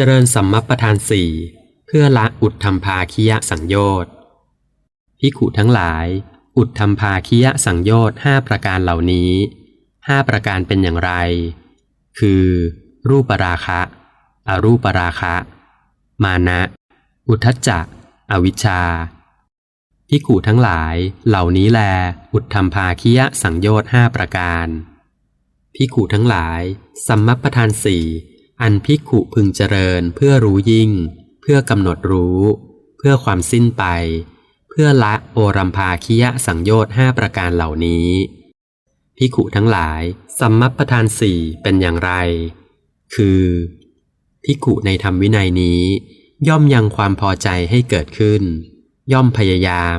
เจริญสัมมัปปทานสี่เพื่อละอุดธรรมภาคิยะสังโยชน์พิขุทั้งหลาย อุดธรรมภาคิยะสังโยชน์ห้าประการเหล่านี้ห้าประการเป็นอย่างไร คือ รูปราคะ อรูปราคะ มานะ อุทธจจะอวิชชาพิขุทั้งหลาย เหล่านี้แล อุดธรรมภาคิยะสังโยชน์ห้าประการพิขุทั้งหลาย สัมมัปทานสี่ อันพิกขุพึงเจริญเพื่อรู้ยิ่ง เพื่อกำหนดรู้ เพื่อความสิ้นไป เพื่อละโอรัมภาคิยะสังโยชน์ห้าประการเหล่านี้พิกขุทั้งหลาย สัมมัปทานสี่เป็นอย่างไร คือพิกขุในธรรมวินัยนี้ ย่อมยังความพอใจให้เกิดขึ้น ย่อมพยายาม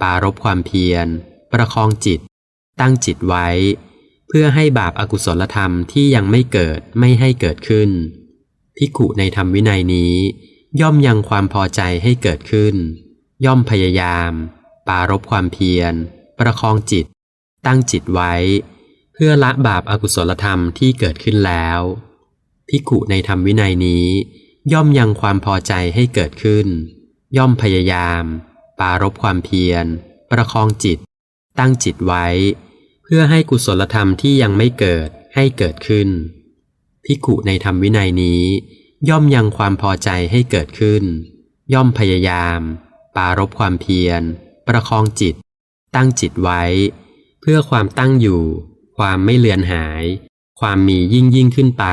ปารบความเพียร ประคองจิต ตั้งจิตไว้ พื่อให้บาปอากุศลธรรมที่ยังไม่เกิดไม่ให้เกิดขึ้น พิกุในธรรมวินัยนี้ ย่อมยังความพอใจให้เกิดขึ้น ย่อมพยายาม ปารบความเพียร ประคองจิต ตั้งจิตไว้ เพื่อละบาปอากุศลธรรมที่เกิดขึ้นแล้วพิกุในธรรมวินัยนี้ ย่อมยังความพอใจให้เกิดขึ้น ย่อมพยายาม ปารบความเพียร ประคองจิต ตั้งจิตไว้ เพื่อให้กุศลธรรมที่ยังไม่เกิดให้เกิดขึ้นพิกุในธรรมวินัยนี้ ย่อมยังความพอใจให้เกิดขึ้น ย่อมพยายาม ปารบความเพียร ประคองจิต ตั้งจิตไว้ เพื่อความตั้งอยู่ ความไม่เลือนหาย ความมียิ่งยิ่งขึ้นไป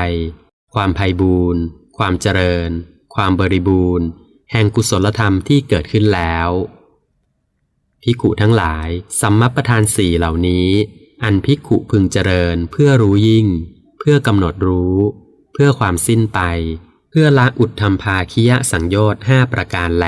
ความไพ่บูรณ์ความเจริญ ความบริบูรณ์ แห่งกุศลธรรมที่เกิดขึ้นแล้วพิกุทั้งหลายสัมมัปปทานสี่เหล่านี้ อันพิกขุพึงเจริญเพื่อรู้ยิ่ง เพื่อกำหนดรู้ เพื่อความสิ้นไป เพื่อละอุดธรรมภาคิยะสังโยชน์ห้าประการแล